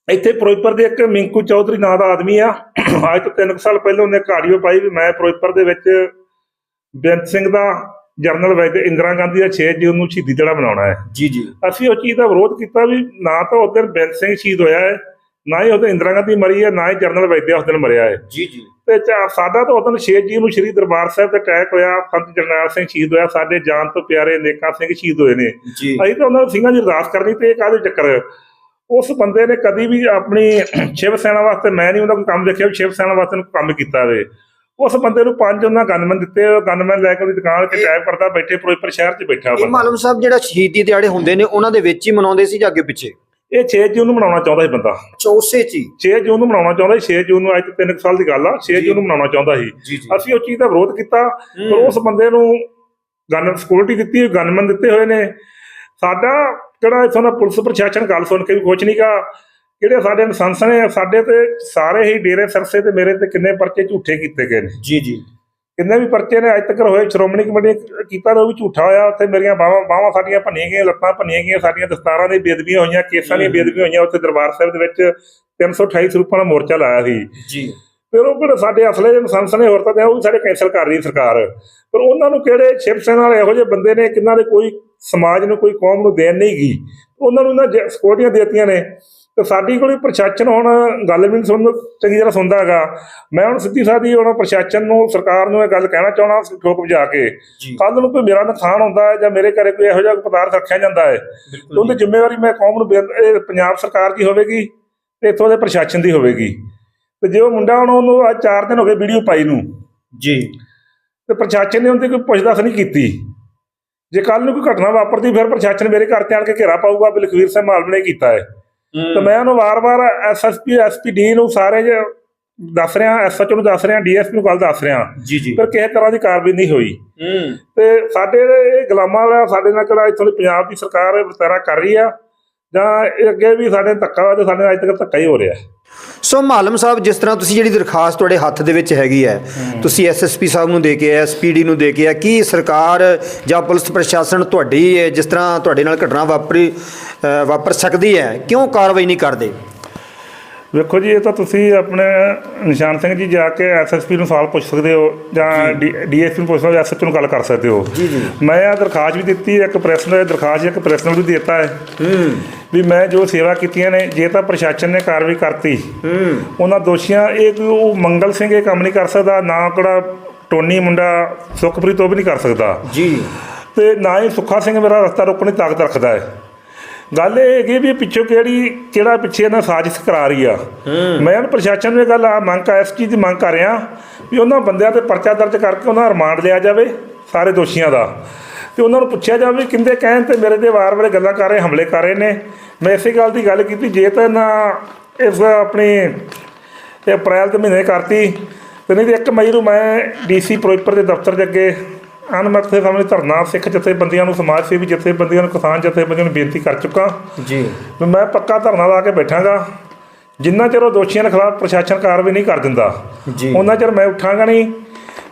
S1: ਇੱਥੇ ਫਿਰੋਜ਼ਪੁਰ ਦੇ ਇੱਕ ਮਿੰਕੂ ਚੌਧਰੀ ਨਾਂ ਦਾ ਆਦਮੀ ਆ। ਅੱਜ ਤੋਂ 3 ਸਾਲ ਪਹਿਲਾਂ ਉਹਨੇ ਕਾੜੀਓ ਪਾਈ ਵੀ ਮੈਂ ਫਿਰੋਜ਼ਪੁਰ ਦੇ ਵਿੱਚ ਬੇਅੰਤ ਸਿੰਘ ਦਾ ਜਰਨਲ ਵੈਦ ਇੰਦਰਾ ਗਾਂਧੀ ਦਾ 6 ਜੂਨ ਨੂੰ ਸ਼ਹੀਦੀ ਦਿਹਾੜਾ ਮਨਾਉਣਾ ਹੈ।
S2: ਜੀ ਜੀ।
S1: ਅਸੀਂ ਉਹ ਚੀਜ਼ ਦਾ ਵਿਰੋਧ ਕੀਤਾ ਵੀ ਨਾ ਤਾਂ ਉਸ ਦਿਨ ਬੇਅੰਤ ਸਿੰਘ ਸ਼ਹੀਦ ਹੋਇਆ ਹੈ ਨਾ ਹੀ ਉਹਦੇ ਇੰਦਰਾ ਗਾਂਧੀ ਮਰੀ ਹੈ ਨਾ ਹੀ ਜਰਨਲ ਵੈਦਿਆ ਉਸ ਦਿਨ ਮਰਿਆ ਹੈ।
S2: ਜੀ ਜੀ।
S1: ਤੇ ਸਾਡਾ ਤਾਂ ਉਦੋਂ 6 ਜੀ ਨੂੰ ਸ਼੍ਰੀ ਦਰਬਾਰ ਸਾਹਿਬ ਤੇ ਅਟੈਕ ਹੋਇਆ ਸੰਤ ਜਰਨੈਲ ਸਿੰਘ ਸ਼ਹੀਦ ਹੋਇਆ ਸਾਡੇ ਜਾਨ ਤੋਂ ਪਿਆਰੇ ਨੇਕਾ ਸਿੰਘ ਸ਼ਹੀਦ ਹੋਏ ਨੇ। ਅਸੀਂ ਤਾਂ ਉਹਨਾਂ ਸਿੰਘਾਂ ਦੀ ਅਰਦਾਸ ਕਰਨੀ ਤੇ ਇਹ ਕਾਹਦੇ ਚੱਕਰ ਉਸ ਬੰਦੇ ਨੇ ਕਦੀ ਵੀ ਆਪਣੀ ਸ਼ਿਵ ਸੈਨਾ ਵਾਸਤੇ ਮੈਂ ਨਹੀਂ ਉਹਦਾ ਕੋਈ ਕੰਮ ਦੇਖਿਆ ਸ਼ਿਵ ਸੈਨਾ ਵਾਸਤੇ ਨੂੰ ਕੰਮ ਕੀਤਾ ਹੋਵੇ ਉਸ ਬੰਦੇ ਨੂੰ ਪੰਜ ਉਹਨਾਂ ਗਨਮੈਨ ਦਿੱਤੇ ਗਨਮੈਨ ਲੈ ਕੇ ਉਹਦੀ ਦੁਕਾਨ ਤੇ ਟੈਪ ਕਰਦਾ ਬੈਠੇ ਫਿਰੋਜ਼ਪੁਰ ਸ਼ਹਿਰ 'ਚ ਬੈਠਾ
S2: ਇਹ
S1: ਬੰਦਾ।
S2: ਮਾਲਮ ਸਾਹਿਬ ਜਿਹੜਾ ਸ਼ਹੀਦੀ ਦਿਹਾੜੇ ਹੁੰਦੇ ਨੇ ਉਹਨਾਂ ਦੇ ਵਿੱਚ ਹੀ ਮਨਾਉਂਦੇ ਸੀ ਜਾਂ ਅੱਗੇ ਪਿੱਛੇ?
S1: ਇਹ 6 ਜੂਨ ਨੂੰ ਮਨਾਉਣਾ ਚਾਹੁੰਦਾ ਸੀ ਬੰਦਾ।
S2: ਚੌਸੇ ਚ ਹੀ?
S1: 6 ਜੂਨ ਨੂੰ ਮਨਾਉਣਾ ਚਾਹੁੰਦਾ ਸੀ 6 ਜੂਨ ਨੂੰ ਅੱਜ ਤੋਂ 3 ਸਾਲ ਦੀ ਗੱਲ ਆ 6
S2: ਜੀ।
S1: ਜੂਨ ਨੂੰ ਮਨਾਉਣਾ ਚਾਹੁੰਦਾ ਸੀ। ਅਸੀਂ ਉਹ ਚੀਜ਼ ਦਾ ਵਿਰੋਧ ਕੀਤਾ ਪਰ। ਉਸ ਬੰਦੇ ਨੂੰ ਗਨ ਸਿਕਿਉਰਿਟੀ ਦਿੱਤੀ ਗਨਮੈਨ ਦਿੱਤੇ ਹੋਏ ਨੇ। ਸਾਡਾ ਜਿਹੜਾ ਇਥੋਂ ਦਾ ਪੁਲਿਸ ਪ੍ਰਸ਼ਾਸਨ ਗੱਲ ਸੁਣ ਕੇ ਵੀ ਕੁਛ ਨਹੀਂਗਾ ਜਿਹੜੇ ਸਾਡੇ ਲਾਇਸੈਂਸ ਨੇ ਸਾਡੇ ਤੇ ਸਾਰੇ ਹੀ ਡੇਰੇ ਸਰਸੇ ਤੇ ਮੇਰੇ ਤੇ ਕਿੰਨੇ ਪਰਚੇ ਝੂਠੇ ਕੀਤੇ ਗਏ ਨੇ।
S2: ਜੀ ਜੀ।
S1: ਕਿੰਨੇ ਵੀ ਪਰਚੇ ਨੇ ਅੱਜ ਤੱਕ ਹੋਏ ਸ਼੍ਰੋਮਣੀ ਕਮੇਟੀ ਕੀਤਾ ਉਹ ਵੀ ਝੂਠਾ ਹੋਇਆ। ਉੱਥੇ ਮੇਰੀਆਂ ਬਾਹਾਂ ਬਾਹਾਂ ਸਾਡੀਆਂ ਭੰਨੀਆਂ ਗਈਆਂ ਲੱਤਾਂ ਭੰਨੀਆਂ ਗਈਆਂ ਸਾਡੀਆਂ ਦਸਤਾਰਾਂ ਦੀ ਬੇਦਬੀਆਂ ਹੋਈਆਂ ਕੇਸਾਂ ਦੀਆਂ। ਬੇਦਬੀਆਂ ਹੋਈਆਂ। ਉੱਥੇ ਦਰਬਾਰ ਸਾਹਿਬ ਦੇ ਵਿੱਚ 328 ਸਰੂਪਾਂ ਦਾ ਮੋਰਚਾ ਲਾਇਆ ਸੀ।
S2: ਜੀ।
S1: ਫਿਰ ਉਹ ਕਿਹੜੇ ਸਾਡੇ ਅਸਲੇ ਦੇ ਲਾਇਸੈਂਸ ਨੇ ਹੋਰ ਤਾਂ ਉਹ ਵੀ ਸਾਡੇ ਕੈਂਸਲ ਕਰ ਰਹੀ ਸਰਕਾਰ। ਪਰ ਉਹਨਾਂ ਨੂੰ ਕਿਹੜੇ ਸ਼ਿਵ ਸੈਨਾ ਵਾਲੇ ਇਹੋ ਜਿਹੇ ਬੰਦੇ ਨੇ ਕਿੰਨਾਂ ਦੇ ਕੋਈ ਸਮਾਜ ਨੂੰ ਕੋਈ ਕੌਮ ਨੂੰ ਦੇਣ ਨਹੀਂ ਗਈ ਉਹਨਾਂ ਨੂੰ ਇਹਨਾਂ ਸਿਕਿਉਰਟੀਆਂ ਦੇਤੀਆਂ ਨੇ ਤੇ ਸਾਡੀ ਕੋਲ ਪ੍ਰਸ਼ਾਸਨ ਹੁਣ ਗੱਲ ਵੀ ਨਹੀਂ ਸੁਣ ਚੰਗੀ ਤਰ੍ਹਾਂ ਸੁਣਦਾ ਹੈਗਾ। ਮੈਂ ਹੁਣ ਸਿੱਧੀ ਸਾਦੀ ਹੁਣ ਪ੍ਰਸ਼ਾਸਨ ਨੂੰ ਸਰਕਾਰ ਨੂੰ ਇਹ ਗੱਲ ਕਹਿਣਾ ਚਾਹਣਾ ਠੋਕ ਵਜਾ ਕੇ। ਕੱਲ ਨੂੰ ਕੋਈ ਮੇਰਾ ਨੁਕਸਾਨ ਹੁੰਦਾ ਹੈ ਜਾਂ ਮੇਰੇ ਘਰੇ ਕੋਈ ਇਹੋ ਜਿਹਾ ਪਦਾਰਥ ਰੱਖਿਆ ਜਾਂਦਾ ਹੈ ਉਹਦੀ ਜ਼ਿੰਮੇਵਾਰੀ ਮੈਂ ਕੌਮ ਨੂੰ ਪੰਜਾਬ ਸਰਕਾਰ ਦੀ ਹੋਵੇਗੀ ਤੇ ਇੱਥੋਂ ਦੇ ਪ੍ਰਸ਼ਾਸਨ ਦੀ ਹੋਵੇਗੀ। ਤੇ ਜੇ ਉਹ ਮੁੰਡਾ ਹੁਣ ਉਹਨੂੰ ਅੱਜ 4 ਦਿਨ ਹੋ ਗਏ ਵੀਡੀਓ ਪਾਈ ਨੂੰ
S2: ਜੀ।
S1: ਤੇ ਪ੍ਰਸ਼ਾਸਨ ਨੇ ਉਹਦੀ ਕੋਈ ਪੁੱਛਦਾਸ ਨਹੀਂ ਕੀਤੀ। ਜੇ ਕੱਲ ਨੂੰ ਕੋਈ ਘਟਨਾ ਵਾਪਰਦੀ ਫਿਰ ਪ੍ਰਸ਼ਾਸਨ ਮੇਰੇ ਘਰ ਤੇ ਆਣ ਕੇ ਘੇਰਾ ਪਾਊਗਾ ਵੀ ਲਖਵੀਰ ਸਿੰਘ ਮਾਲਮ ਨੇ ਕੀਤਾ ਹੈ। ਤੇ ਮੈਂ ਉਹਨੂੰ ਵਾਰ-ਵਾਰ ਐਸਐਸਪੀ ਐਸਪੀਡੀ ਨੂੰ ਸਾਰੇ ਜ- ਦੱਸ ਰਿਹਾ ਐਸਐਚਓ ਨੂੰ ਦੱਸ ਰਿਹਾ ਡੀਐਸਪੀ ਨੂੰ ਗੱਲ ਦੱਸ ਰਿਹਾ।
S2: ਜੀ ਜੀ।
S1: ਪਰ ਕਿਸੇ ਤਰ੍ਹਾਂ ਦੀ ਕਾਰਵਾਈ ਨਹੀਂ ਹੋਈ। ਤੇ ਸਾਡੇ ਇਹ ਗੁਲਾਮਾਂ ਵਾਲਾ ਸਾਡੇ ਨਾਲ ਕਿਹੜਾ ਇੱਥੋਂ ਦੀ ਪੰਜਾਬ ਦੀ ਸਰਕਾਰ ਵਰਤਾਰਾ ਕਰ ਰਹੀ ਆ ਜਾਂ ਅੱਗੇ ਵੀ ਸਾਡੇ ਧੱਕਾ ਤੇ ਸਾਡੇ ਨਾਲ ਅੱਜ ਤੱਕ ਧੱਕਾ ਹੀ ਹੋ ਰਿਹਾ।
S2: ਸੋ ਮਾਲਮ ਸਾਹਿਬ ਜਿਸ ਤਰ੍ਹਾਂ ਤੁਸੀਂ ਜਿਹੜੀ ਦਰਖਾਸਤ ਤੁਹਾਡੇ ਹੱਥ ਦੇ ਵਿੱਚ ਹੈਗੀ ਹੈ ਤੁਸੀਂ ਐਸਐਸਪੀ ਸਾਹਿਬ ਨੂੰ ਦੇ ਕੇ ਐਸਪੀਡੀ ਨੂੰ ਦੇ ਕੇ ਆ ਕੀ ਸਰਕਾਰ ਜਾਂ ਪੁਲਿਸ ਪ੍ਰਸ਼ਾਸਨ ਤੁਹਾਡੀ ਜਿਸ ਤਰ੍ਹਾਂ ਤੁਹਾਡੇ ਨਾਲ ਘਟਨਾ ਵਾਪਰੀ ਵਾਪਰ ਸਕਦੀ ਹੈ ਕਿਉਂ ਕਾਰਵਾਈ ਨਹੀਂ ਕਰਦੇ?
S1: ਵੇਖੋ ਜੀ ਇਹ ਤਾਂ ਤੁਸੀਂ ਆਪਣੇ ਨਿਸ਼ਾਨ ਸਿੰਘ ਜੀ ਜਾ ਕੇ ਐਸਐਸਪੀ ਨੂੰ ਸਵਾਲ ਪੁੱਛ ਸਕਦੇ ਹੋ ਜਾਂ ਡੀਐਸਪੀ ਨੂੰ ਪੁੱਛ ਸਕਦੇ ਹੋ ਐਸਐਚਓ ਨੂੰ ਗੱਲ ਕਰ ਸਕਦੇ ਹੋ।
S2: ਜੀ, ਜੀ।
S1: ਮੈਂ ਆ ਦਰਖਾਸਤ ਵੀ ਦਿੱਤੀ ਇੱਕ ਪ੍ਰੈਸ ਨੇ ਦਰਖਾਸਤ ਇੱਕ ਪ੍ਰੈਸ ਨੂੰ ਵੀ ਦਿੱਤਾ ਹੈ।
S2: ਹੂੰ।
S1: ਵੀ ਮੈਂ ਜੋ ਸੇਵਾ ਕੀਤੀਆਂ ਨੇ ਜੇ ਤਾਂ ਪ੍ਰਸ਼ਾਸਨ ਨੇ ਕਾਰਵਾਈ ਕਰਤੀ
S2: ਹੂੰ।
S1: ਉਹਨਾਂ ਦੋਸ਼ੀਆਂ ਇਹ ਉਹ ਮੰਗਲ ਸਿੰਘ ਇਹ ਕੰਮ ਨਹੀਂ ਕਰ ਸਕਦਾ ਨਾ ਕਿਹੜਾ ਟੋਨੀ ਮੁੰਡਾ ਸੁਖਪ੍ਰੀਤ ਉਹ ਵੀ ਨਹੀਂ ਕਰ ਸਕਦਾ।
S2: ਜੀ।
S1: ਤੇ ਨਾ ਹੀ ਸੁੱਖਾ ਸਿੰਘ ਮੇਰਾ ਰਸਤਾ ਰੋਕਣ ਦੀ ਤਾਕਤ ਰੱਖਦਾ ਹੈ। ਗੱਲ ਇਹ ਹੈਗੀ ਵੀ ਪਿੱਛੋਂ ਕਿਹੜੀ ਕਿਹੜਾ ਪਿੱਛੇ ਇਹਨਾਂ ਸਾਜ਼ਿਸ਼ ਕਰਾ ਰਹੀ ਆ। ਮੈਂ ਇਹਨਾਂ ਪ੍ਰਸ਼ਾਸਨ ਨੂੰ ਇਹ ਗੱਲ ਆ ਮੰਗ ਇਸ ਚੀਜ਼ ਦੀ ਮੰਗ ਕਰ ਰਿਹਾ ਵੀ ਉਹਨਾਂ ਬੰਦਿਆਂ ਤੇ ਪਰਚਾ ਦਰਜ ਕਰਕੇ ਉਹਨਾਂ ਦਾ ਰਿਮਾਂਡ ਲਿਆ ਜਾਵੇ ਸਾਰੇ ਦੋਸ਼ੀਆਂ ਦਾ। ਤੇ ਉਹਨਾਂ ਨੂੰ ਪੁੱਛਿਆ ਜਾਵੇ ਕਿੰਦੇ ਕਹਿਣ ਤੇ ਮੇਰੇ ਤੇ ਵਾਰ-ਵਾਰ ਗੱਲਾਂ ਕਰ ਰਹੇ ਹਮਲੇ ਕਰ ਰਹੇ ਨੇ। ਮੈਂ ਇਸੇ ਗੱਲ ਦੀ ਗੱਲ ਕੀਤੀ ਜੇ ਤਾਂ ਨਾ ਇਸ ਆਪਣੀ ਇਹ ਅਪ੍ਰੈਲ ਦੇ ਮਹੀਨੇ ਕਰਤੀ ਤੇ ਨਹੀਂ ਤੇ 1 ਮਈ ਨੂੰ ਮੈਂ ਡੀਸੀ ਫਿਰੋਜ਼ਪੁਰ ਦੇ ਦਫ਼ਤਰ ਦੇ ਅੱਗੇ ਅਨਮਤ ਦੇ ਸਾਹਮਣੇ ਧਰਨਾ ਸਿੱਖ ਜਥੇਬੰਦੀਆਂ ਨੂੰ ਸਮਾਜ ਸੇਵੀ ਜਥੇਬੰਦੀਆਂ ਨੂੰ ਕਿਸਾਨ ਜਥੇਬੰਦੀਆਂ ਨੂੰ ਬੇਨਤੀ ਕਰ ਚੁੱਕਾ।
S2: ਜੀ।
S1: ਮੈਂ ਪੱਕਾ ਧਰਨਾ ਲਾ ਕੇ ਬੈਠਾਂਗਾ। ਜਿੰਨਾ ਚਿਰ ਉਹ ਦੋਸ਼ੀਆਂ ਦੇ ਖਿਲਾਫ ਪ੍ਰਸ਼ਾਸਨ ਕਾਰਵਾਈ ਨਹੀਂ ਕਰ ਦਿੰਦਾ
S2: ਜੀ।
S1: ਉਹਨਾਂ ਚਿਰ ਮੈਂ ਉੱਠਾਂਗਾ ਨਹੀਂ।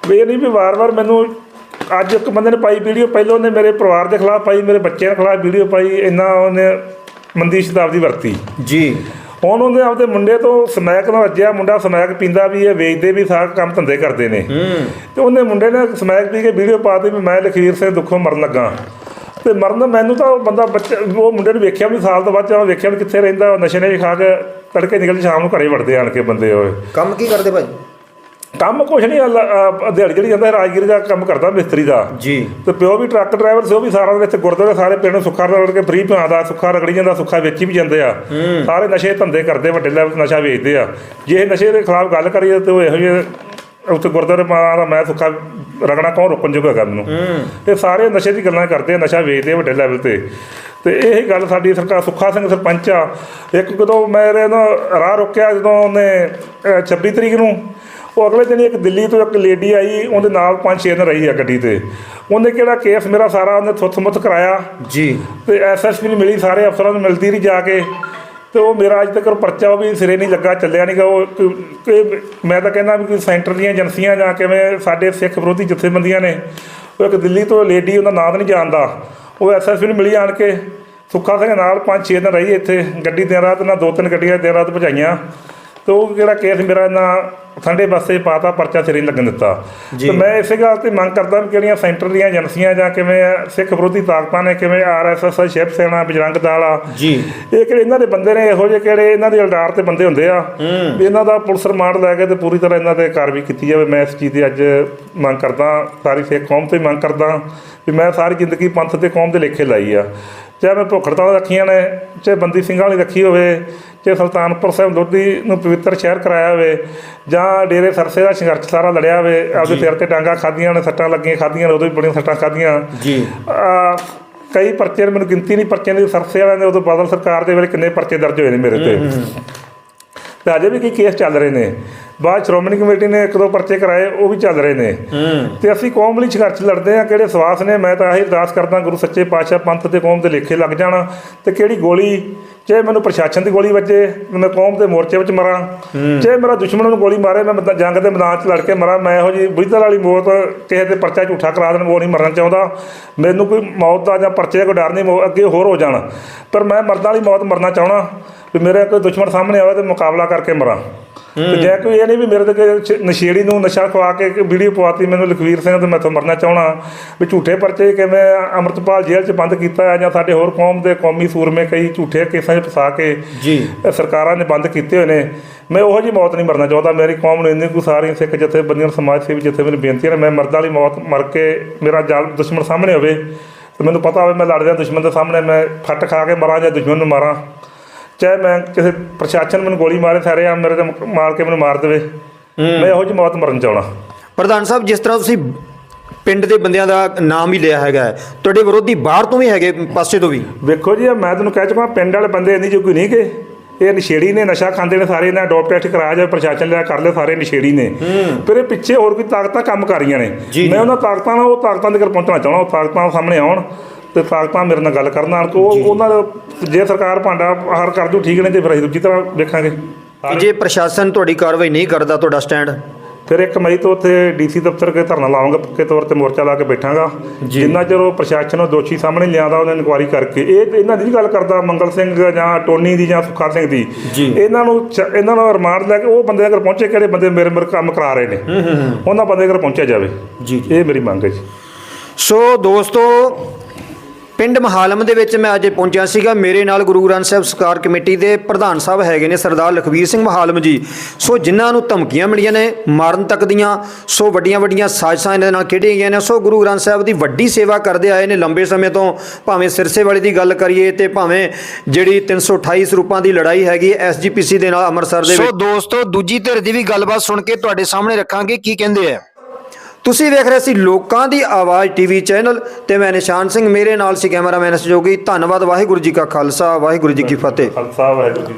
S1: ਵੀ ਇਹ ਨਹੀਂ ਵੀ ਵਾਰ-ਵਾਰ ਮੈਨੂੰ ਅੱਜ ਇੱਕ ਬੰਦੇ ਨੇ ਪਾਈ ਵੀਡੀਓ ਪਹਿਲਾਂ ਉਹਨੇ ਮੇਰੇ ਪਰਿਵਾਰ ਦੇ ਖਿਲਾਫ ਪਾਈ ਮੇਰੇ ਬੱਚਿਆਂ ਦੇ ਖਿਲਾਫ ਵੀਡੀਓ ਪਾਈ ਇੰਨਾ ਉਹਨੇ ਮੰਦੀ ਸ਼ਤਾਬਦੀ ਵਰਤੀ।
S2: ਜੀ।
S1: ਹੁਣ ਉਹਦੇ ਆਪਦੇ ਮੁੰਡੇ ਤੋਂ ਸਮੈਕ ਨਾਲ ਵੱਜਿਆ ਮੁੰਡਾ ਸਮੈਕ ਪੀਂਦਾ ਵੀ ਇਹ ਵੇਚਦੇ ਵੀ ਸਾਰਾ ਕੰਮ ਧੰਦੇ ਕਰਦੇ ਨੇ।
S2: ਹੂੰ।
S1: ਤੇ ਉਹਨੇ ਮੁੰਡੇ ਨੇ ਸਮੈਕ ਪੀ ਕੇ ਵੀਡੀਓ ਪਾਤੀ ਵੀ ਮੈਂ ਲਖਵੀਰ ਸਿੰਘ ਦੁੱਖੋਂ ਮਰਨ ਲੱਗਾ। ਤੇ ਮਰਨ ਮੈਨੂੰ ਤਾਂ ਉਹ ਬੰਦਾ ਬੱਚਾ ਉਹ ਮੁੰਡੇ ਨੂੰ ਵੇਖਿਆ ਵੀ ਸਾਲ ਤੋਂ ਬਾਅਦ ਜਦੋਂ ਵੇਖਿਆ ਵੀ ਕਿੱਥੇ ਰਹਿੰਦਾ ਨਸ਼ੇ ਨੇ ਖਾ ਕੇ ਤੜਕੇ ਨਿਕਲ ਸ਼ਾਮ ਨੂੰ ਘਰੇ ਵੜਦੇ ਆਣ ਕੇ ਬੰਦੇ ਹੋਏ
S2: ਕੰਮ ਕੀ ਕਰਦੇ ਭਾਈ?
S1: ਕੰਮ ਕੁਛ ਨਹੀਂ ਅੱਲਾ- ਦਿਹਾੜੀ ਜਿਹੜੀ ਜਾਂਦਾ ਰਾਜਗੀਰੀ ਦਾ ਕੰਮ ਕਰਦਾ ਮਿਸਤਰੀ ਦਾ।
S2: ਜੀ।
S1: ਤੇ ਪਿਓ ਵੀ ਟਰੱਕ ਡਰਾਈਵਰ ਸੀ ਉਹ ਵੀ ਸਾਰਾ ਦੇ ਵਿੱਚ ਗੁਰਦੁਆਰੇ ਸਾਰੇ ਪਿੰਡ ਨੂੰ ਸੁੱਖਾ ਰਗੜ ਕੇ ਫ੍ਰੀ ਪਿਆਉਂਦਾ ਸੁੱਖਾ ਰਗੜੀ ਜਾਂਦਾ ਸੁੱਖਾ ਵੇਚੀ ਵੀ ਜਾਂਦੇ ਆ। ਸਾਰੇ ਨਸ਼ੇ ਧੰਦੇ ਕਰਦੇ ਵੱਡੇ ਲੈਵਲ ਤੇ ਨਸ਼ਾ ਵੇਚਦੇ ਆ। ਜੇ ਇਹ ਨਸ਼ੇ ਦੇ ਖਿਲਾਫ ਗੱਲ ਕਰੀਏ ਤੇ ਉਹ ਇਹੋ ਜਿਹੇ ਉੱਥੇ ਗੁਰਦੁਆਰੇ ਮਾਂ ਦਾ ਮੈਂ ਸੁੱਖਾ ਰਗੜਾ ਕੌਣ ਰੋਕਣ ਜੋਗਾ ਹੈਗਾ ਮੈਨੂੰ ਤੇ ਸਾਰੇ ਨਸ਼ੇ ਦੀ ਗੱਲਾਂ ਕਰਦੇ ਆ ਨਸ਼ਾ ਵੇਚਦੇ ਆ ਵੱਡੇ ਲੈਵਲ ਤੇ। ਤੇ ਇਹ ਗੱਲ ਸਾਡੀ ਸਰਕਾਰ ਸੁੱਖਾ ਸਿੰਘ ਸਰਪੰਚ ਆ। ਇੱਕ ਕਦੋਂ ਮੇਰੇ ਨਾ ਰਾਹ ਰੋਕਿਆ ਜਦੋਂ ਉਹਨੇ ਅਹ 26 ਤਰੀਕ ਨੂੰ ਉਹ ਅਗਲੇ ਦਿਨ ਇੱਕ ਦਿੱਲੀ ਤੋਂ ਇੱਕ ਲੇਡੀ ਆਈ ਉਹਦੇ ਨਾਲ ਪੰਜ ਛੇ ਦਿਨ ਰਹੀ ਆ ਗੱਡੀ ਤੇ। ਉਹਨੇ ਕਿਹੜਾ ਕੇਸ ਮੇਰਾ ਸਾਰਾ ਉਹਨੇ ਥੁੱਥ-ਮੁੱਥ ਕਰਾਇਆ।
S2: ਜੀ।
S1: ਤੇ ਐਸਐਸਪੀ ਨੂੰ ਮਿਲੀ ਸਾਰੇ ਅਫਸਰਾਂ ਨੂੰ ਮਿਲਦੀ ਰਹੀ ਜਾ ਕੇ। ਤੇ ਉਹ ਮੇਰਾ ਅੱਜ ਤੱਕ ਪਰਚਾ ਉਹ ਵੀ ਸਿਰੇ ਨਹੀਂ ਲੱਗਾ ਚੱਲਿਆ ਨਹੀਂਗਾ ਉਹ ਕਿ- ਮੈਂ ਤਾਂ ਕਹਿੰਦਾ ਵੀ ਕੋਈ ਸੈਂਟਰ ਦੀਆਂ ਏਜੰਸੀਆਂ ਜਾਂ ਕਿਵੇਂ ਸਾਡੇ ਸਿੱਖ ਵਿਰੋਧੀ ਜਥੇਬੰਦੀਆਂ ਨੇ ਉਹ ਇੱਕ ਦਿੱਲੀ ਤੋਂ ਲੇਡੀ ਉਹਦਾ ਨਾਂ ਤਾਂ ਨਹੀਂ ਜਾਣਦਾ। ਉਹ ਐਸਐਸਪੀ ਨੂੰ ਮਿਲੀ ਆਣ ਕੇ ਸੁੱਖਾ ਸਿੰਘ ਨਾਲ ਪੰਜ ਛੇ ਦਿਨ ਰਹੀ ਇੱਥੇ। ਗੱਡੀ ਦਿਨ ਰਾਤ ਨਾਲ ਦੋ ਤਿੰਨ ਗੱਡੀਆਂ ਦਿਨ ਰਾਤ ਭਜਾਈਆਂ। ਤੇ ਉਹ ਜਿਹੜਾ ਕੇਸ ਮੇਰਾ ਇਹਨਾਂ ਠੰਡੇ ਪਾਸੇ ਪਾਤਾ ਪਰਚਾ ਸਿਰੇ ਲੱਗਣ ਦਿੱਤਾ। ਤੇ ਮੈਂ ਇਸੇ ਗੱਲ ਤੇ ਮੰਗ ਕਰਦਾ ਵੀ ਕਿਹੜੀਆਂ ਸੈਂਟਰ ਦੀਆਂ ਏਜੰਸੀਆਂ ਜਾਂ ਕਿਵੇਂ ਸਿੱਖ ਵਿਰੋਧੀ ਤਾਕਤਾਂ ਨੇ ਕਿਵੇਂ ਆਰਐਸਐਸ ਸ਼ਿਵ ਸੈਨਾ ਬਜਰੰਗ ਦਲ ਆ।
S2: ਜੀ।
S1: ਇਹ ਕਿਹੜੇ ਇਹਨਾਂ ਦੇ ਬੰਦੇ ਨੇ ਇਹੋ ਜਿਹੇ ਕਿਹੜੇ ਇਹਨਾਂ ਦੇ ਅਲਡਾਰ ਤੇ ਬੰਦੇ ਹੁੰਦੇ ਆ। ਵੀ ਇਹਨਾਂ ਦਾ ਪੁਲਿਸ ਰਿਮਾਂਡ ਲੈ ਕੇ ਤੇ ਪੂਰੀ ਤਰ੍ਹਾਂ ਇਹਨਾਂ ਤੇ ਕਾਰਵਾਈ ਕੀਤੀ ਜਾਵੇ। ਮੈਂ ਇਸ ਚੀਜ਼ ਦੀ ਅੱਜ ਮੰਗ ਕਰਦਾ ਸਾਰੀ ਸਿੱਖ ਕੌਮ ਤੋਂ ਮੰਗ ਕਰਦਾ ਵੀ ਮੈਂ ਸਾਰੀ ਜ਼ਿੰਦਗੀ ਪੰਥ ਤੇ ਕੌਮ ਦੇ ਲੇਖੇ ਲਾਈ ਆ। ਚਾਹੇ ਮੈਂ ਭੁੱਖ ਹੜਤਾਲ ਰੱਖੀਆਂ ਨੇ ਚਾਹੇ ਬੰਦੀ ਸਿੰਘਾਂ ਵਾਲੀ ਰੱਖੀ ਹੋਵੇ ਚਾਹੇ ਸੁਲਤਾਨਪੁਰ ਸਾਹਿਬ ਲੋਧੀ ਨੂੰ ਪਵਿੱਤਰ ਸ਼ਹਿਰ ਕਰਾਇਆ ਹੋਵੇ ਜਾਂ ਡੇਰੇ ਸਰਸੇ ਦਾ ਸੰਘਰਸ਼ ਸਾਰਾ ਲੜਿਆ ਹੋਵੇ ਆਪਦੇ ਸਿਰ ਤੇ ਡਾਂਗਾ ਖਾਧੀਆਂ ਨੇ ਸੱਟਾਂ ਲੱਗੀਆਂ ਖਾਧੀਆਂ ਨੇ ਉਦੋਂ ਵੀ ਬੜੀਆਂ ਸੱਟਾਂ ਖਾਧੀਆਂ।
S2: ਜੀ।
S1: ਆ, ਕਈ ਪਰਚੇ ਮੈਨੂੰ ਗਿਣਤੀ ਨਹੀਂ ਪਰਚਿਆਂ ਦੀ ਸਰਸੇ ਵਾਲਿਆਂ ਦੇ ਉਦੋਂ ਬਾਦਲ ਸਰਕਾਰ ਦੇ ਵੇਲੇ ਕਿੰਨੇ ਪਰਚੇ ਦਰਜ ਹੋਏ ਨੇ ਮੇਰੇ ਤੇ। ਤੇ ਅਜੇ ਵੀ ਕੀ ਕੇਸ ਚੱਲ ਰਹੇ ਨੇ। ਬਾਅਦ ਸ਼੍ਰੋਮਣੀ ਕਮੇਟੀ ਨੇ ਇੱਕ ਦੋ ਪਰਚੇ ਕਰਾਏ ਉਹ ਵੀ ਚੱਲ ਰਹੇ ਨੇ। ਤੇ ਅਸੀਂ ਕੌਮ ਲਈ ਸੰਘਰਸ਼ ਲੜਦੇ ਆ ਕਿਹੜੇ ਸਵਾਸ ਨੇ ਮੈਂ ਤਾਂ ਇਹੀ ਅਰਦਾਸ ਕਰਦਾ ਗੁਰੂ ਸੱਚੇ ਪਾਤਸ਼ਾਹ ਪੰਥ ਤੇ ਕੌਮ ਦੇ ਲੇਖੇ ਲੱਗ ਜਾਣ। ਤੇ ਕਿਹੜੀ ਗੋਲੀ ਚਾਹੇ ਮੈਨੂੰ ਪ੍ਰਸ਼ਾਸਨ ਦੀ ਗੋਲੀ ਵੱਜੇ ਮੈਂ ਕੌਮ ਦੇ ਮੋਰਚੇ ਵਿੱਚ ਮਰਾਂ। ਚਾਹੇ ਮੇਰਾ ਦੁਸ਼ਮਣ ਨੂੰ ਗੋਲੀ ਮਾਰੇ ਮੈਂ ਜੰਗ ਦੇ ਮੈਦਾਨ 'ਚ ਲੜ ਕੇ ਮਰਾਂ। ਮੈਂ ਇਹੋ ਜੀ ਬੁੱਧਲ ਵਾਲੀ ਮੌਤ ਕਿਸੇ ਤੇ ਪਰਚਾ ਝੂਠਾ ਕਰਾ ਦੇਣ ਉਹ ਨਹੀਂ ਮਰਨਾ ਚਾਹੁੰਦਾ। ਮੈਨੂੰ ਕੋਈ ਮੌਤ ਦਾ ਜਾਂ ਪਰਚੇ ਦਾ ਕੋਈ ਡਰ ਨਹੀਂ ਅੱਗੇ ਹੋਰ ਹੋ ਜਾਣ। ਪਰ ਮੈਂ ਮਰਦਾਂ ਵਾਲੀ ਮੌਤ ਮਰਨਾ ਚਾਹਣਾ ਵੀ ਮੇਰੇ ਕੋਈ ਦੁਸ਼ਮਣ ਸਾਹਮਣੇ ਆਵੇ ਤੇ ਮੁਕਾਬਲਾ ਕਰਕੇ ਮਰਾਂ। ਤੇ ਜੇ ਕੋਈ ਇਹ ਨਹੀਂ ਵੀ ਮੇਰੇ ਤੇ ਨਸ਼ੇੜੀ ਨੂੰ ਨਸ਼ਾ ਖਵਾ ਕੇ ਵੀਡੀਓ ਪਵਾਤੀ ਮੈਨੂੰ ਲਖਵੀਰ ਸਿੰਘ ਤੇ ਮੈਥੋਂ ਮਰਨਾ ਚਾਹਣਾ ਵੀ ਝੂਠੇ ਪਰਚੇ ਕਿਵੇਂ ਅੰਮ੍ਰਿਤਪਾਲ ਜੇਲ੍ਹ 'ਚ ਬੰਦ ਕੀਤਾ ਹੈ ਜਾਂ ਸਾਡੇ ਹੋਰ ਕੌਮ ਦੇ ਕੌਮੀ ਸੂਰਮੇ ਕਈ ਝੂਠੇ ਕੇਸਾਂ 'ਚ ਫਸਾ ਕੇ
S2: ਜੀ।
S1: ਸਰਕਾਰਾਂ ਨੇ ਬੰਦ ਕੀਤੇ ਹੋਏ ਨੇ। ਮੈਂ ਉਹੋ ਜੀ ਮੌਤ ਨਹੀਂ ਮਰਨਾ ਚਾਹੁੰਦਾ। ਮੇਰੀ ਕੌਮ ਨੂੰ ਇੰਨੀ ਕੁ ਸਾਰੀਆਂ ਸਿੱਖ ਜਥੇਬੰਦੀਆਂ ਸਮਾਜ ਸੇਵੀ ਜਥੇਬੰਦੀਆਂ ਬੇਨਤੀਆਂ ਨੇ ਮੈਂ ਮਰਦਾਂ ਵਾਲੀ ਮੌਤ ਮਰ ਕੇ ਮੇਰਾ ਜਾਲ ਦੁਸ਼ਮਣ ਸਾਹਮਣੇ ਹੋਵੇ ਤੇ ਮੈਨੂੰ ਪਤਾ ਹੋਵੇ ਮੈਂ ਲੜਦਿਆਂ ਦੁਸ਼ਮਣ ਦੇ ਸਾਹਮਣੇ ਮੈਂ ਫੱਟ ਖਾ ਕੇ ਮਰਾਂ ਜਾਂ ਦੁਸ਼ਮਣ ਨੂੰ ਮਾਰਾਂ। ਚਾਹੇ ਮੈਂ ਕਿਸੇ ਪ੍ਰਸ਼ਾਸਨ ਮੈਨੂੰ ਗੋਲੀ ਮਾਰੇ ਸਾਰੇ ਆ ਮੇਰੇ ਤੇ ਮਾਰ ਕੇ ਮੈਨੂੰ ਮਾਰ ਦੇਵੇ। ਮੈਂ ਇਹੋ ਜੀ ਮੌਤ ਮਰਨ ਚਾਹਣਾ।
S2: ਪ੍ਰਧਾਨ ਸਾਹਿਬ ਜਿਸ ਤਰ੍ਹਾਂ ਤੁਸੀਂ ਪਿੰਡ ਦੇ ਬੰਦਿਆਂ ਦਾ ਨਾਮ ਹੀ ਲਿਆ ਹੈਗਾ ਤੁਹਾਡੇ ਵਿਰੋਧੀ ਬਾਹਰ ਤੋਂ ਵੀ ਹੈਗੇ ਪਾਸੇ ਤੋਂ ਵੀ?
S1: ਵੇਖੋ ਜੀ ਮੈਂ ਤੁਹਾਨੂੰ ਕਹਿ ਚੁੱਕਾ ਪਿੰਡ ਵਾਲੇ ਬੰਦੇ ਇੰਨੀ ਜੋਗੀ ਨਹੀਂ ਕਿ ਇਹ ਨਸ਼ੇੜੀ ਨੇ ਨਸ਼ਾ ਖਾਂਦੇ ਨੇ ਸਾਰੇ ਇਹਨਾਂ ਡੋਪ ਟੈਸਟ ਕਰਾਇਆ ਜਾਵੇ ਪ੍ਰਸ਼ਾਸਨ ਲਿਆ ਕਰ ਲੈ ਸਾਰੇ ਨਸ਼ੇੜੀ ਨੇ। ਫਿਰ ਇਹ ਪਿੱਛੇ ਹੋਰ ਕੋਈ ਤਾਕਤਾਂ ਕੰਮ ਕਰ ਰਹੀਆਂ ਨੇ।
S2: ਜੀ,
S1: ਮੈਂ ਉਹਨਾਂ ਤਾਕਤਾਂ ਨਾਲ ਉਹ ਤਾਕਤਾਂ ਦੇ ਘਰ ਪਹੁੰਚਣਾ ਚਾਹਣਾ ਉਹ ਤਾਕਤਾਂ ਸਾਹਮਣੇ ਆਉਣ। ਤੇ ਤਾਕਤਾਂ ਮੇਰੇ ਨਾਲ ਗੱਲ ਕਰਨ ਆਣ ਕੇ ਉਹ ਉਹਨਾਂ ਦਾ ਜੇ ਸਰਕਾਰ ਭਾਂਡਾ ਹਾਰ ਕਰ ਜੂ ਠੀਕ ਨੇ ਤੇ ਫਿਰ ਅਸੀਂ ਦੂਜੀ ਤਰ੍ਹਾਂ ਵੇਖਾਂਗੇ।
S2: ਜੇ ਪ੍ਰਸ਼ਾਸਨ ਤੁਹਾਡੀ ਕਾਰਵਾਈ ਨਹੀਂ ਕਰਦਾ ਤੁਹਾਡਾ ਸਟੈਂਡ?
S1: ਫਿਰ 1 ਮਈ ਤੋਂ ਉੱਥੇ ਡੀਸੀ ਦਫ਼ਤਰ ਕੇ ਧਰਨਾ ਲਾਵਾਂਗਾ ਪੱਕੇ ਤੌਰ ਤੇ ਮੋਰਚਾ ਲਾ ਕੇ ਬੈਠਾਂਗਾ। ਜਿੰਨਾ ਚਿਰ ਉਹ ਪ੍ਰਸ਼ਾਸਨ ਨੂੰ ਦੋਸ਼ੀ ਸਾਹਮਣੇ ਨਹੀਂ ਲਿਆਉਂਦਾ ਉਹਨਾਂ ਇਨਕੁਆਰੀ ਕਰਕੇ। ਇਹ ਇਹਨਾਂ ਦੀ ਗੱਲ ਕਰਦਾ ਮੰਗਲ ਸਿੰਘ ਜਾਂ ਟੋਨੀ ਦੀ ਜਾਂ ਸੁਖਾ ਸਿੰਘ ਦੀ। ਇਹਨਾਂ ਨੂੰ ਇਹਨਾਂ ਨੂੰ ਰਿਮਾਂਡ ਲੈ ਕੇ ਉਹ ਬੰਦੇ ਅਗਰ ਪਹੁੰਚੇ ਕਿਹੜੇ ਬੰਦੇ ਮੇਰੇ ਮੇਰੇ ਕੰਮ ਕਰਾ ਰਹੇ ਨੇ। ਉਹਨਾਂ ਬੰਦੇ ਅਗਰ ਪਹੁੰਚਿਆ ਜਾਵੇ।
S2: ਜੀ,
S1: ਇਹ ਮੇਰੀ ਮੰਗ ਹੈ ਜੀ।
S2: ਸੋ ਦੋਸਤੋ ਪਿੰਡ ਮਹਾਲਮ ਦੇ ਵਿੱਚ ਮੈਂ ਅੱਜ ਪਹੁੰਚਿਆ ਸੀਗਾ। ਮੇਰੇ ਨਾਲ ਗੁਰੂ ਗ੍ਰੰਥ ਸਾਹਿਬ ਸਰਕਾਰ ਕਮੇਟੀ ਦੇ ਪ੍ਰਧਾਨ ਸਾਹਿਬ ਹੈਗੇ ਨੇ ਸਰਦਾਰ ਲਖਵੀਰ ਸਿੰਘ ਮਹਾਲਮ ਜੀ। ਸੋ ਜਿਨ੍ਹਾਂ ਨੂੰ ਧਮਕੀਆਂ ਮਿਲੀਆਂ ਨੇ ਮਾਰਨ ਤੱਕ ਦੀਆਂ, ਸੋ ਵੱਡੀਆਂ ਵੱਡੀਆਂ ਸਾਜ਼ਿਸ਼ਾਂ ਇਹਨਾਂ ਨਾਲ ਖੇਡੀਆਂ ਗਈਆਂ ਨੇ। ਸੋ ਗੁਰੂ ਗ੍ਰੰਥ ਸਾਹਿਬ ਦੀ ਵੱਡੀ ਸੇਵਾ ਕਰਦੇ ਆਏ ਨੇ ਲੰਬੇ ਸਮੇਂ ਤੋਂ। ਭਾਵੇਂ ਸਿਰਸੇ ਵਾਲੀ ਦੀ ਗੱਲ ਕਰੀਏ ਤੇ ਭਾਵੇਂ ਜਿਹੜੀ 328 ਸਰੂਪਾਂ ਦੀ ਲੜਾਈ ਹੈਗੀ ਐਸਜੀਪੀਸੀ ਦੇ ਨਾਲ ਅੰਮ੍ਰਿਤਸਰ ਦੇ ਵਿੱਚ। ਸੋ ਦੋਸਤੋ, ਦੂਜੀ ਧਿਰ ਦੀ ਵੀ ਗੱਲਬਾਤ ਸੁਣ ਕੇ ਤੁਹਾਡੇ ਸਾਹਮਣੇ ਰੱਖਾਂਗੇ। ਕੀ ਕਹਿੰਦੇ ਆ ਤੁਸੀਂ ਵੇਖ ਰਹੇ ਸੀ ਲੋਕਾਂ ਦੀ ਆਵਾਜ਼ ਟੀਵੀ ਚੈਨਲ ਤੇ ਮੈਂ ਨਿਸ਼ਾਨ ਸਿੰਘ ਮੇਰੇ ਨਾਲ ਸੀ ਕੈਮਰਾਮੈਨ ਸਹਿਯੋਗੀ। ਧੰਨਵਾਦ ਵਾਹਿਗੁਰੂ ਜੀ ਕਾ ਖਾਲਸਾ ਵਾਹਿਗੁਰੂ ਜੀ ਕੀ ਫਤਿਹ।
S1: ਖਾਲਸਾ ਵਾਹਿਗੁਰੂ ਜੀ